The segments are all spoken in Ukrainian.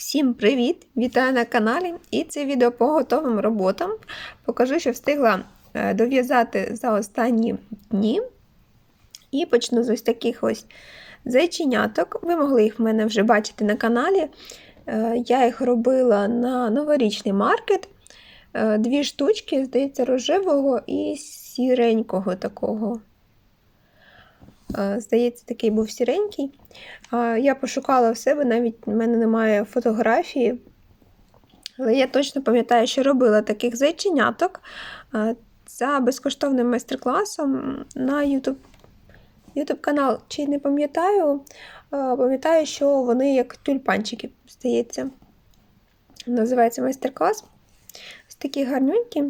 Всім привіт! Вітаю на каналі! І це відео по готовим роботам. Покажу, що встигла е, дов'язати за останні дні. І почну з ось таких ось зайченяток. Ви могли їх в мене вже бачити на каналі. Е, Я їх робила на новорічний маркет. Е, Дві штучки, здається, рожевого і сіренького такого. Е, Здається, такий був сіренький. Я пошукала в себе, навіть в мене немає фотографії. Але я точно пам'ятаю, що робила таких зайченяток за безкоштовним майстер-класом на YouTube. YouTube канал. Чи не пам'ятаю, пам'ятаю, що вони як тюльпанчики, здається. Називається майстер-клас. Ось такі гарненькі.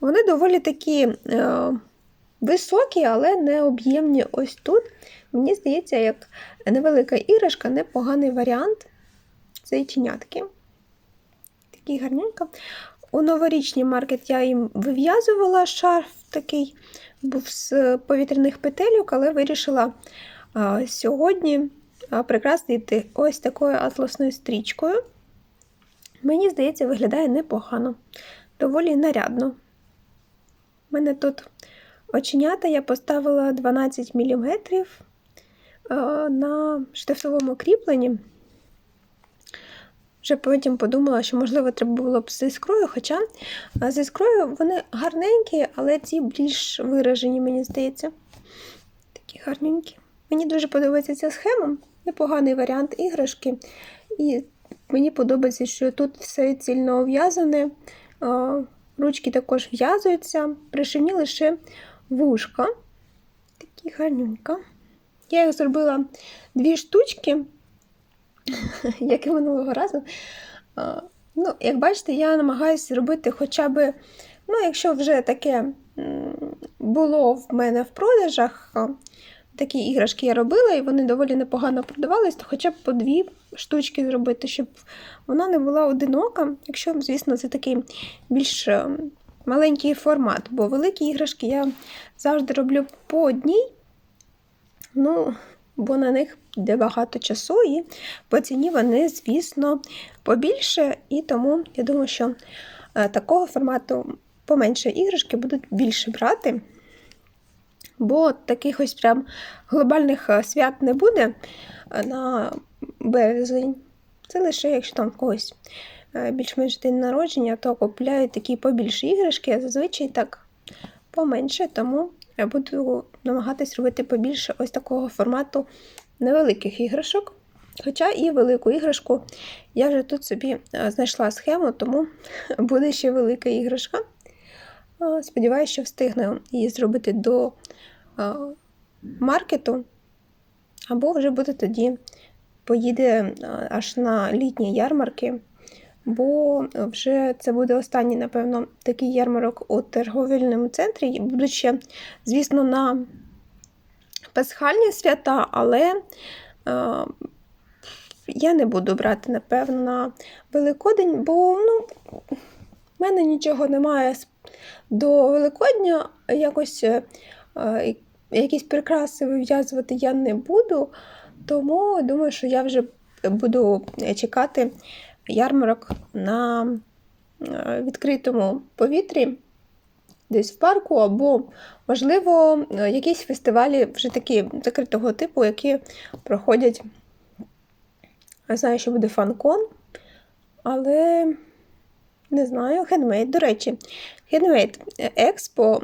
Вони доволі такі. Високі, але не об'ємні ось тут. Мені здається, як невелика іграшка, непоганий варіант цієї зайченятки. Такий гарненько. У новорічній маркет я їм вив'язувала шарф такий, був з повітряних петельок, але вирішила а, сьогодні прикрасити ось такою атласною стрічкою. Мені здається, виглядає непогано, доволі нарядно. У мене тут Оченята я поставила 12 мм на штифтовому кріпленні. Вже потім подумала, що, можливо, треба було б з іскрою, хоча з іскрою вони гарненькі, але ці більш виражені, мені здається. Такі гарненькі. Мені дуже подобається ця схема, непоганий варіант іграшки. І мені подобається, що тут все цільно ув'язане. Ручки також в'язуються, пришивні лише вушка. Такі гарненько. Я їх зробила дві штучки, як і минулого разу. Ну, Як бачите, я намагаюся зробити хоча б, ну, якщо вже таке було в мене в продажах, такі іграшки я робила, і вони доволі непогано продавались, то хоча б по дві штучки зробити, щоб вона не була одинока. Якщо, звісно, це такий більш маленький формат, бо великі іграшки я завжди роблю по одній, ну, бо на них йде багато часу, і по ціні вони, звісно, побільше. І тому я думаю, що е, такого формату поменше іграшки будуть більше брати. Бо таких ось прям глобальних е, свят не буде е, на березень. Це лише, якщо там в когось більш-менш день народження, то купляють такі побільші іграшки, а зазвичай так поменше, тому я буду намагатись робити побільше ось такого формату невеликих іграшок. Хоча і велику іграшку я вже тут собі знайшла схему, тому буде ще велика іграшка. Сподіваюся, що встигну її зробити до маркету, або вже буде тоді поїде аж на літні ярмарки бо вже це буде останній, напевно, такий ярмарок у торговельному центрі. Будуть ще, звісно, на пасхальні свята, але е, я не буду брати, напевно, на Великодень, бо ну, в мене нічого немає до Великодня. Якось е, якісь прикраси вив'язувати я не буду, тому думаю, що я вже буду чекати ярмарок на е, відкритому повітрі, десь в парку, або, можливо, якісь фестивалі вже такі закритого типу, які проходять. Знаю, що буде фанкон, але не знаю, хендмейд. До речі, хендмейд експо.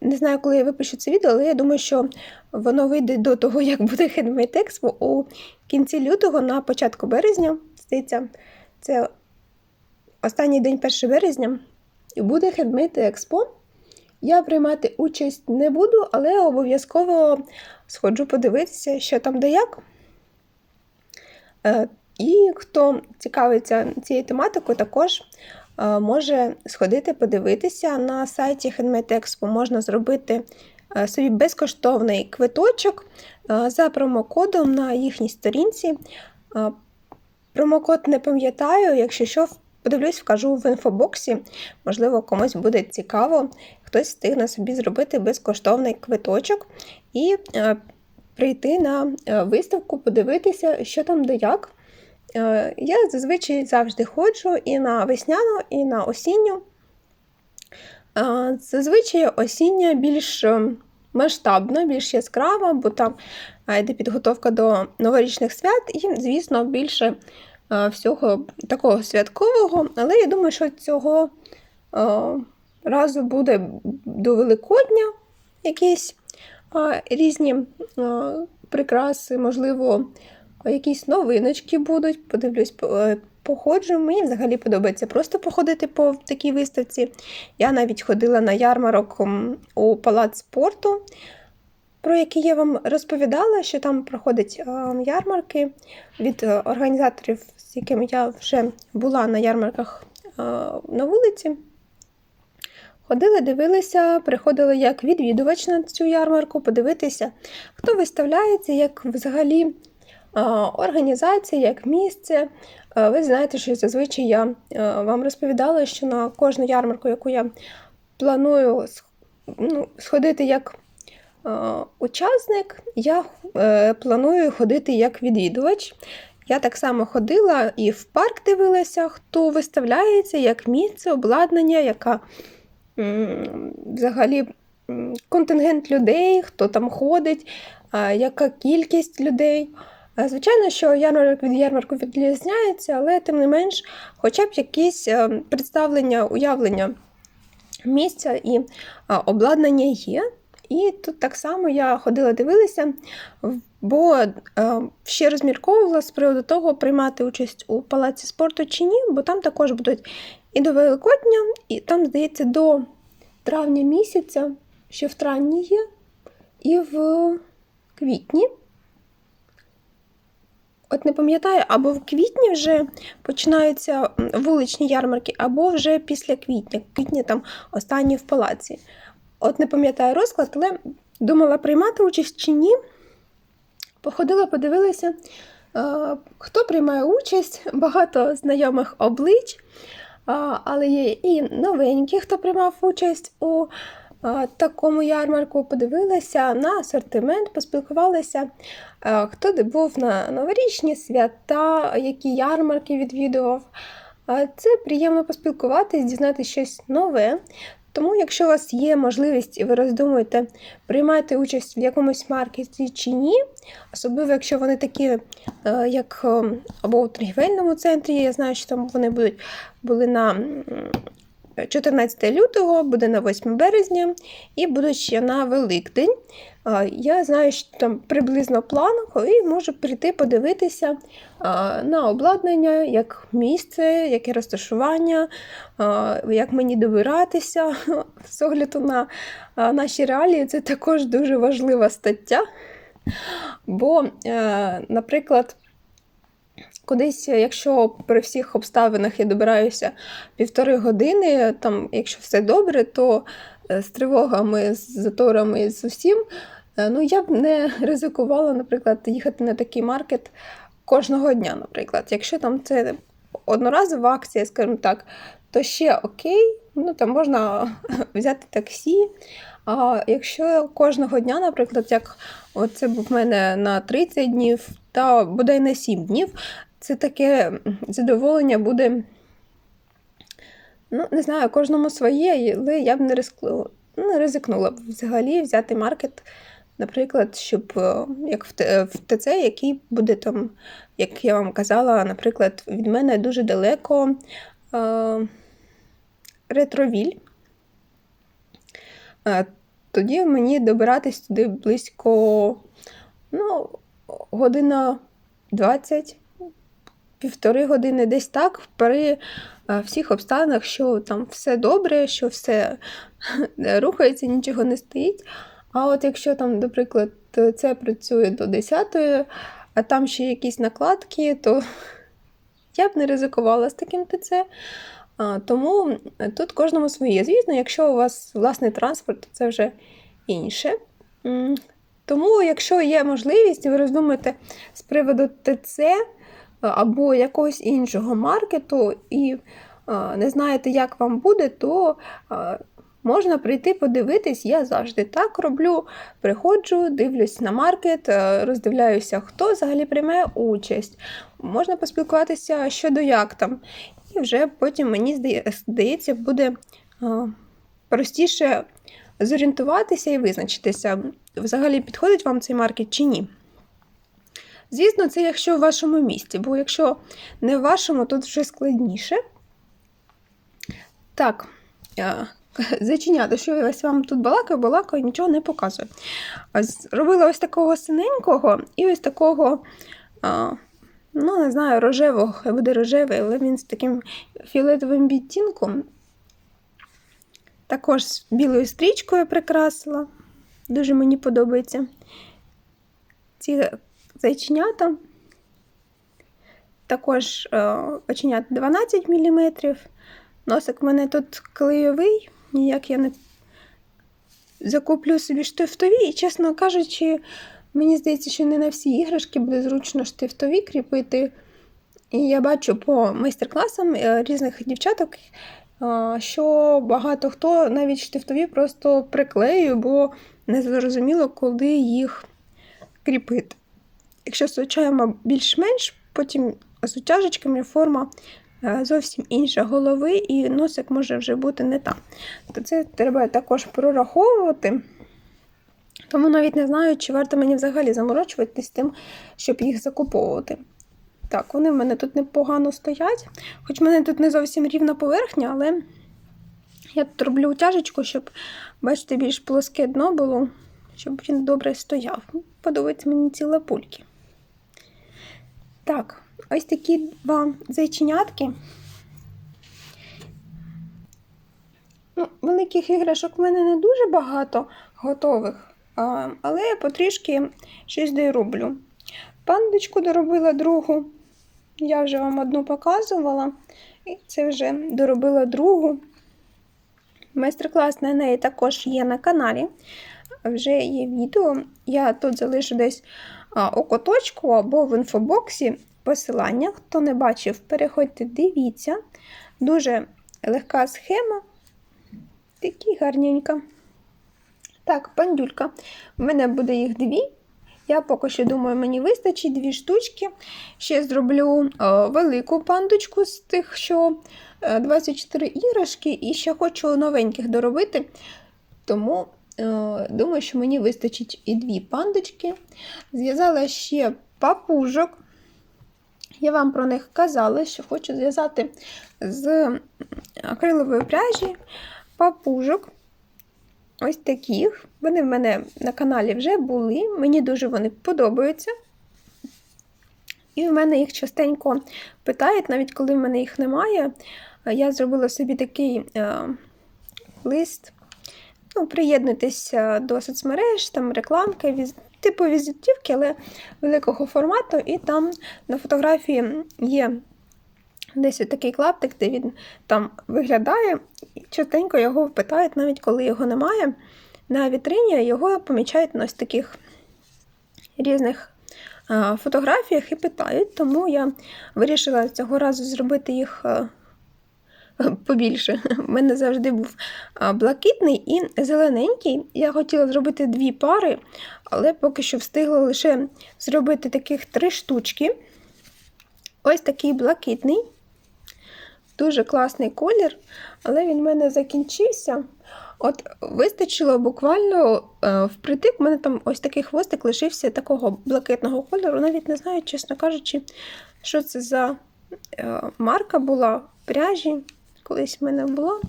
Не знаю, коли я випишу це відео, але я думаю, що воно вийде до того, як буде Handmade Expo у кінці лютого на початку березня здається, це останній день 1 березня, і буде Handmade Expo. Я приймати участь не буду, але обов'язково сходжу подивитися, що там де як. Е, і хто цікавиться цією тематикою, також е, може сходити подивитися на сайті Handmade Expo. Можна зробити е, собі безкоштовний квиточок за промокодом на їхній сторінці. Промокод не пам'ятаю, якщо що, подивлюсь, вкажу в інфобоксі. Можливо, комусь буде цікаво, хтось встигне собі зробити безкоштовний квиточок і е, прийти на е, виставку, подивитися, що там де як. Е, Я зазвичай завжди ходжу і на весняну, і на осінню. Зазвичай осіння більш е, масштабна, більш яскрава, бо там йде підготовка до новорічних свят, і, звісно, більше всього такого святкового. Але я думаю, що цього разу буде до Великодня якісь різні прикраси, можливо, якісь новиночки будуть. Подивлюсь, е, походжу. Мені взагалі подобається просто походити по такій виставці. Я навіть ходила на ярмарок у палац спорту, про який я вам розповідала, що там проходять е, ярмарки від е, організаторів, з якими я вже була на ярмарках е, на вулиці. Ходили, дивилися, приходили як відвідувач на цю ярмарку, подивитися, хто виставляється, як взагалі організація, як місце. Ви знаєте, що зазвичай я вам розповідала, що на кожну ярмарку, яку я планую ну, сходити як учасник, я е, планую ходити як відвідувач. Я так само ходила і в парк дивилася, хто виставляється, як місце, обладнання, яка взагалі контингент людей, хто там ходить, яка кількість людей. Звичайно, що ярмарок від ярмарку відрізняється, але тим не менш, хоча б якісь е, представлення, уявлення місця і обладнання є. І тут так само я ходила дивилася, бо е, ще розмірковувала з приводу того, приймати участь у палаці спорту чи ні, бо там також будуть і до Великодня, і там, здається, до травня місяця, ще в травні є, і в квітні. От не пам'ятаю, або в квітні вже починаються вуличні ярмарки, або вже після квітня. Квітня там останні в палаці. От не пам'ятаю розклад, але думала приймати участь чи ні. Походила, подивилася, е, хто приймає участь, багато знайомих облич, але є і новенькі, хто приймав участь у такому ярмарку. Подивилася на асортимент, поспілкувалася, хто був на новорічні свята, які ярмарки відвідував. Це приємно поспілкуватись, дізнатися щось нове. Тому, якщо у вас є можливість і ви роздумуєте приймати участь в якомусь маркеті чи ні, особливо якщо вони такі, е, як е, або у торгівельному центрі, я знаю, що там вони будуть були на 14 лютого, буде на 8 березня і будуть ще на Великдень. Я знаю, що там приблизно план, і можу прийти подивитися на обладнання, як місце, яке розташування, як мені добиратися. З огляду на наші реалії, це також дуже важлива стаття. Бо, е, наприклад, кудись, якщо при всіх обставинах я добираюся півтори години, там, якщо все добре, то е, з тривогами, з заторами, з усім, е, ну я б не ризикувала, наприклад, їхати на такий маркет кожного дня, наприклад. Якщо там це одноразова акція, скажімо так, то ще окей, ну там можна взяти таксі. А якщо кожного дня, наприклад, як це був в мене на 30 днів, та бодай на 7 днів, це таке задоволення буде. Ну, не знаю, кожному своє, але я б не ризикнула, не ризикнула б взагалі взяти маркет, наприклад, щоб е, як в ТЦ, який буде там, як я вам казала, наприклад, від мене дуже далеко е, ретровіль. Е, Тоді мені добиратись туди близько ну, година 20, півтори години, десь так, при е, всіх обставинах, що там все добре, що все рухається, нічого не стоїть. А от якщо там, наприклад, це працює до 10, а там ще якісь накладки, то я б не ризикувала з таким ТЦ. Тому тут кожному своє. Звісно, якщо у вас власний транспорт, то це вже інше. Тому, якщо є можливість, ви роздумаєте з приводу ТЦ або якогось іншого маркету, і не знаєте, як вам буде, то Можна прийти подивитись, я завжди так роблю. Приходжу, дивлюсь на маркет, е, роздивляюся, хто взагалі приймає участь. Можна поспілкуватися щодо як там. І вже потім мені здається, буде простіше зорієнтуватися і визначитися, взагалі підходить вам цей маркет чи ні. Звісно, це якщо в вашому місті, бо якщо не в вашому, тут вже складніше. Так, е, зачиняти, що я вам тут балакаю, балакаю, нічого не показую. Робила ось такого синенького і ось такого, ну, не знаю, рожевого, хай буде рожевий, але він з таким фіолетовим відтінком. Також з білою стрічкою прикрасила. Дуже мені подобається. Ці зайченята. Також е, оченят 12 мм. Носик в мене тут клейовий, ніяк я не закуплю собі штифтові, і, чесно кажучи, мені здається, що не на всі іграшки буде зручно штифтові кріпити. І я бачу по майстер-класам е, різних дівчаток, е, що багато хто навіть штифтові просто приклеює, бо не зрозуміло, коли їх кріпити. Якщо з більш-менш, потім з утяжечками форма е, зовсім інша голови, і носик може вже бути не там. Це треба також прораховувати. Тому навіть не знаю, чи варто мені взагалі заморочуватись тим, щоб їх закуповувати. Так, вони в мене тут непогано стоять. Хоч в мене тут не зовсім рівна поверхня, але я тут роблю утяжечку, щоб, бачите, більш плоске дно було, щоб він добре стояв. Подобаються мені ці лапульки. Так, ось такі два зайченятки. Ну, великих іграшок в мене не дуже багато готових, але я потрішки щось дороблю. Пандочку доробила другу. Я вже вам одну показувала, і це вже доробила другу. Майстер-клас на неї також є на каналі. Вже є відео. Я тут залишу десь у куточку або в інфобоксі посилання. Хто не бачив, переходьте, дивіться. Дуже легка схема. Такі гарненька. Так, пандюлька. У мене буде їх дві. Я поки що думаю, мені вистачить дві штучки. Ще зроблю е, велику пандочку з тих, що е, 24 іграшки, і ще хочу новеньких доробити. Тому е, думаю, що мені вистачить і дві пандочки. Зв'язала ще папужок. Я вам про них казала, що хочу зв'язати з акрилової пряжі папужок. Ось таких. Вони в мене на каналі вже були. Мені дуже вони подобаються. І в мене їх частенько питають, навіть коли в мене їх немає. Я зробила собі такий е, лист. Ну, Приєднуйтеся до соцмереж, там рекламки, віз... типу візитівки, але великого формату. І там на фотографії є десь такий клаптик, де він там виглядає. І частенько його питають, навіть коли його немає. На вітрині його помічають на ось таких різних фотографіях і питають. Тому я вирішила цього разу зробити їх побільше. У мене завжди був блакитний і зелененький. Я хотіла зробити дві пари, але поки що встигла лише зробити таких три штучки. Ось такий блакитний. Дуже класний колір, але він в мене закінчився. От вистачило буквально е, впритик, в мене там ось такий хвостик лишився такого блакитного кольору. Навіть не знаю, чесно кажучи, що це за е, марка була пряжі. Колись в мене була.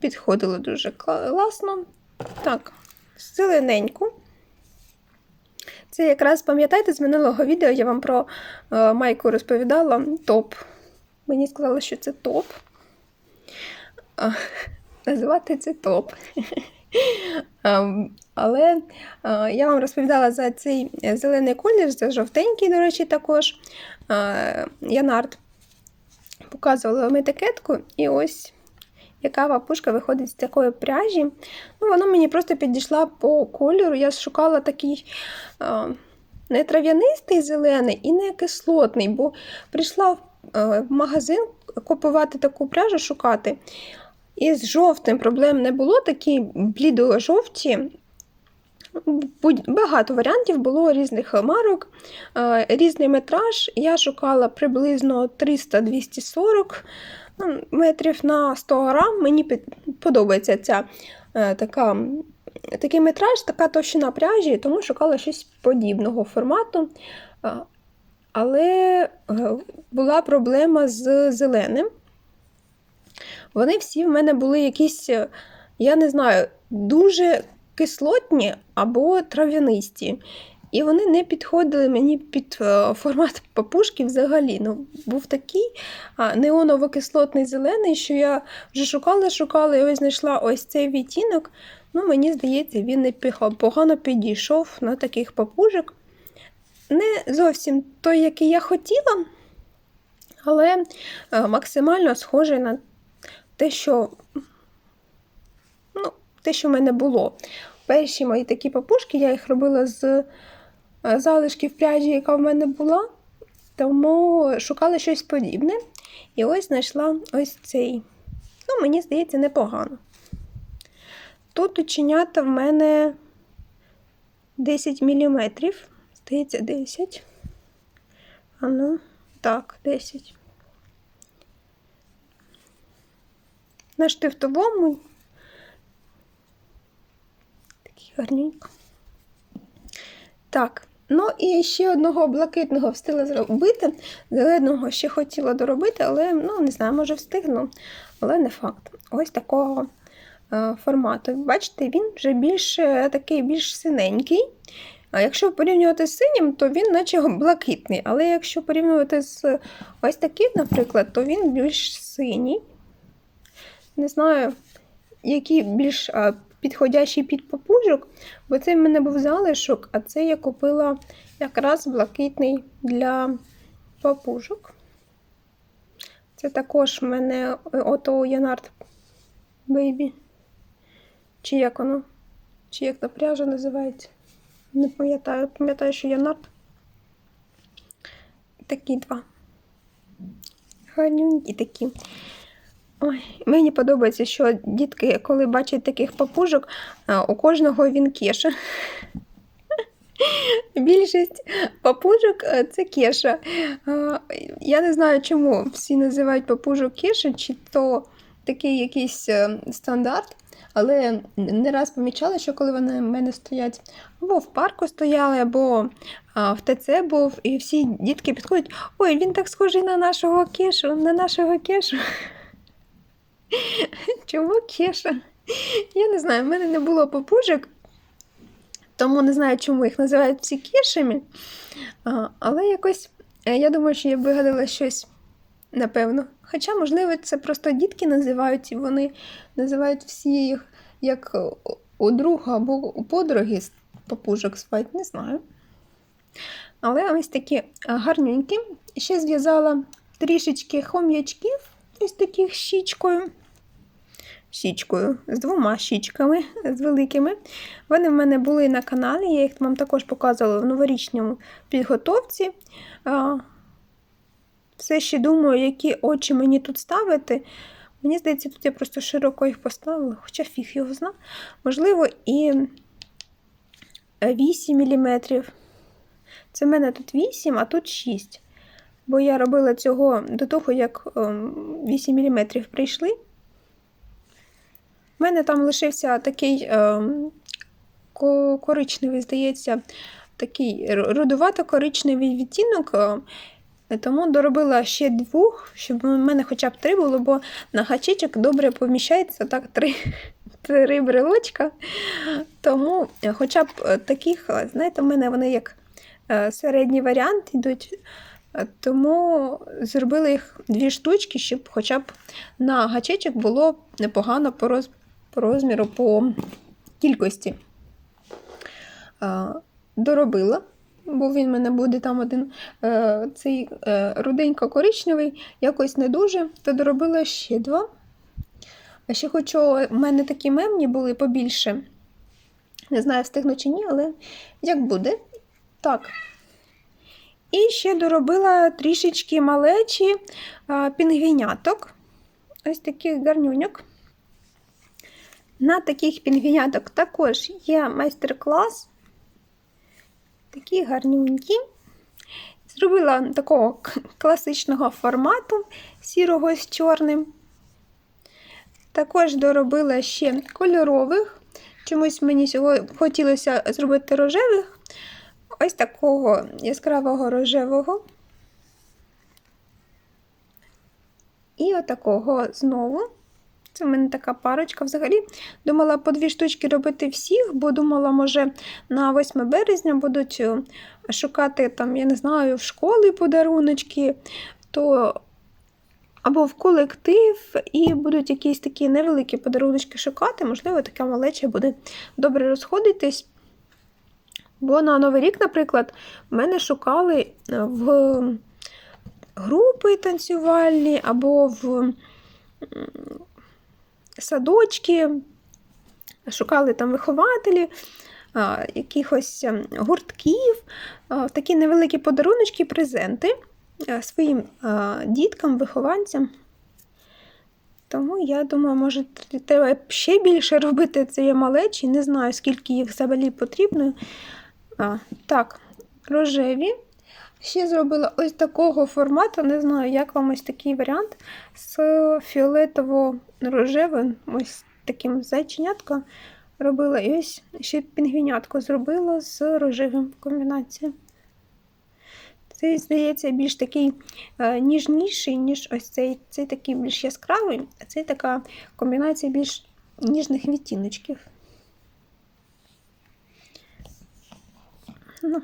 Підходило дуже класно. Так, зелененьку. Це якраз пам'ятаєте, з минулого відео я вам про е, майку розповідала топ. Мені сказали, що це топ. А, називати це топ. А, але а, я вам розповідала за цей зелений колір, це жовтенький, до речі, також. А, Янард показувала вам етикетку, і ось яка папушка виходить з такої пряжі. Ну, Вона мені просто підійшла по кольору. Я шукала такий. А, не трав'янистий зелений і не кислотний, бо прийшла в магазин купувати таку пряжу, шукати. І з жовтим проблем не було, такі блідо-жовті. Багато варіантів було різних марок, е, різний метраж. Я шукала приблизно 300-240 ну, метрів на 100 грам. Мені подобається ця е, така, такий метраж, така товщина пряжі, тому шукала щось подібного формату. Е, Але була проблема з зеленим. Вони всі в мене були якісь, я не знаю, дуже кислотні або трав'янисті. І вони не підходили мені під е, формат папушки взагалі. Ну, був такий неоново-кислотний зелений, що я вже шукала, шукала і ось знайшла ось цей відтінок. Ну, мені здається, він не погано підійшов на таких папужок. Не зовсім той, який я хотіла, але е, максимально схожий на те, що, те, що в мене було. Перші мої такі папушки, я їх робила з е, залишків пряжі, яка в мене була, тому шукала щось подібне. І ось знайшла ось цей. Ну, мені здається, непогано. Тут ученята в мене 10 мм. Здається, 10. А ну, так, 10. На штифтовому. Такий гарненько. Так, ну і ще одного блакитного встигла зробити. Зеленого ще хотіла доробити, але ну, не знаю, може встигну, але не факт. Ось такого е, формату. Бачите, він вже більш е, такий більш синенький. А якщо порівнювати з синім, то він наче блакитний. Але якщо порівнювати з ось таким, наприклад, то він більш синій. Не знаю, який більш підходящий під папужок, бо це в мене був залишок, а це я купила якраз блакитний для папужок. Це також в мене ото Янард Бейбі. Чи як воно? Чи як та пряжа називається? Не пам'ятаю. Пам'ятаю, що Янард. Такі два. Гарнюнькі такі. Ой, мені подобається, що дітки, коли бачать таких папужок, у кожного він кеша. Більшість папужок е, це кеша. Я не знаю, чому всі називають папужок кеша, чи то такий якийсь е, стандарт. Але не раз помічала, що коли вони в мене стоять або в парку стояли, або в ТЦ був, і всі дітки підходять: ой, він так схожий на нашого кешу, на нашого кешу. Чому кеша? Я не знаю, в мене не було папужок, тому не знаю, чому їх називають всі кешами. Але якось е, я думаю, що я вигадала щось, напевно. Хоча, можливо, це просто дітки називають, і вони називають всі їх як у друга або у подруги з папужок спать, не знаю. Але ось такі е, гарненькі. Ще зв'язала трішечки хом'ячків, ось таких щічкою. Щічкою, з двома щічками, з великими. Вони в мене були на каналі, я їх вам також показувала в новорічному підготовці. Все ще думаю, які очі мені тут ставити. Мені здається, тут я просто широко їх поставила, хоча фіг його зна. Можливо, і 8 мм. Це в мене тут 8, а тут 6. Бо я робила цього до того, як 8 мм прийшли. У мене там лишився такий коричневий, здається, такий рудувато-коричневий відтінок. Тому доробила ще двох, щоб у мене хоча б три було, бо на гачечок добре поміщається так три три брелочка. Тому хоча б таких, знаєте, в мене вони як середній варіант йдуть. Тому зробила їх дві штучки, щоб хоча б на гачечок було непогано по, роз, по розміру, по кількості. Доробила бо він в мене буде там один е, цей е, руденько-коричневий, якось не дуже, то доробила ще два. А ще хочу, в мене такі мемні були побільше. Не знаю, встигну чи ні, але як буде. Так. І ще доробила трішечки малечі пінгвіняток. Ось таких гарнюньок. На таких пінгвіняток також є майстер-клас. Такі гарненькі. Зробила такого класичного формату сірого з чорним. Також доробила ще кольорових. Чомусь мені хотілося зробити рожевих. Ось такого яскравого рожевого. І отакого знову. В мене така парочка. Взагалі думала по дві штучки робити всіх, бо думала, може, на 8 березня будуть е, шукати там, я не знаю, в школи подаруночки, то або в колектив, і будуть якісь такі невеликі подаруночки шукати. Можливо, така малеча буде добре розходитись. Бо на Новий рік, наприклад, мене шукали е, в групи танцювальні або в садочки, шукали там вихователі, якихось ем, гуртків, такі невеликі подаруночки, презенти а, своїм діткам, вихованцям. Тому я думаю, може, треба ще більше робити цієї малечі. Не знаю, скільки їх взагалі потрібно. А, так, рожеві. Ще зробила ось такого формату. Не знаю, як вам ось такий варіант з фіолетово-рожевим, ось таким зайченятком робила. І ось ще пінгвінятку зробила з рожевим в комбінації. Цей, здається, більш такий е, ніжніший, ніж ось цей. Цей такий більш яскравий, а цей така комбінація більш ніжних відтіночків. Ну,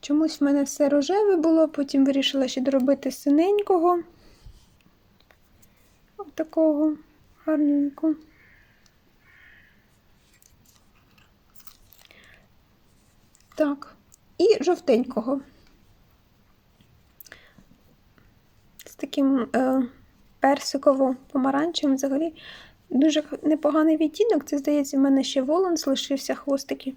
чомусь в мене все рожеве було, потім вирішила ще доробити синенького. Ось такого гарненького. Так, і жовтенького. З таким е, персиково-помаранчевим взагалі дуже непоганий відтінок. Це, здається, в мене ще воланс лишився хвостики.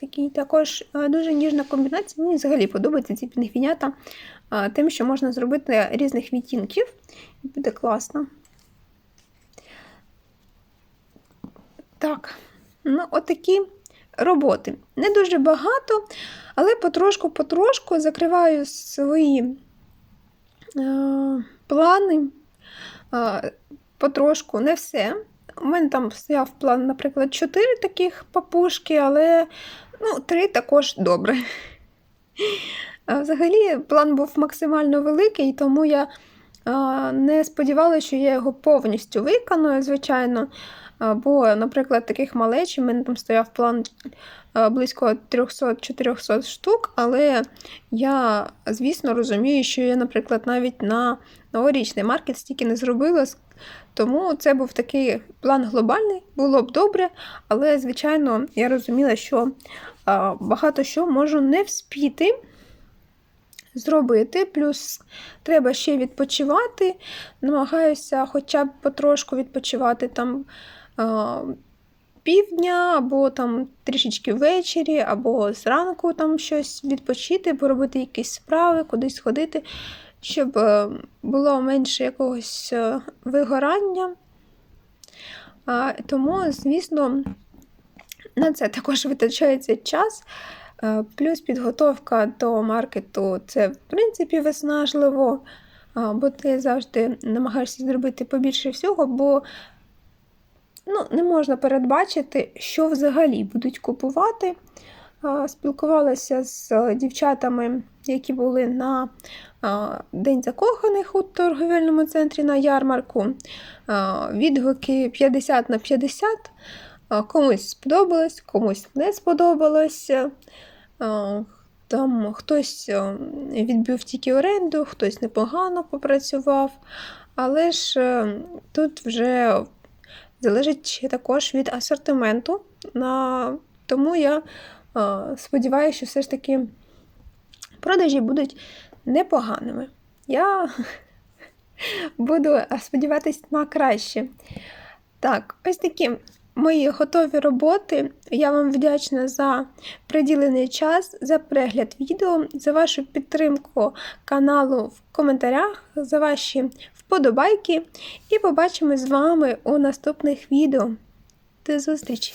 Такий також е, дуже ніжна комбінація. Мені взагалі подобаються ці пінгвінята е, тим, що можна зробити різних відтінків. І буде класно. Так, ну, отакі роботи. Не дуже багато, але потрошку-потрошку закриваю свої е, плани. Е, потрошку, не все. У мене там стояв план, наприклад, 4 таких папушки, але ну, 3 також добре. Взагалі, план був максимально великий, тому я не сподівалася, що я його повністю виконую, звичайно. Бо, наприклад, таких малеч, у мене там стояв план близько 300-400 штук, але я, звісно, розумію, що я, наприклад, навіть на новорічний маркет стільки не зробила. Тому це був такий план глобальний, було б добре, але, звичайно, я розуміла, що багато що можу не вспіти зробити. Плюс треба ще відпочивати. Намагаюся хоча б потрошку відпочивати там півдня, або там трішечки ввечері, або зранку там щось відпочити, поробити якісь справи, кудись ходити, щоб е, було менше якогось е, вигорання. Тому, звісно, на це також витрачається час. Е, Плюс підготовка до маркету це, в принципі, виснажливо, бо ти завжди намагаєшся зробити побільше всього, бо ну, не можна передбачити, що взагалі будуть купувати. Спілкувалася з е, дівчатами, які були на День закоханих у торговельному центрі на ярмарку. Відгуки 50 на 50. Комусь сподобалось, комусь не сподобалось. Там хтось е, відбив тільки оренду, хтось непогано попрацював. Але ж е, тут вже залежить також від асортименту. Тому я е, сподіваюся, що все ж таки продажі будуть непоганими. Я буду сподіватися на краще. Так, ось такі мої готові роботи. Я вам вдячна за приділений час, за перегляд відео, за вашу підтримку каналу в коментарях, за ваші вподобайки. І побачимось з вами у наступних відео. До зустрічі!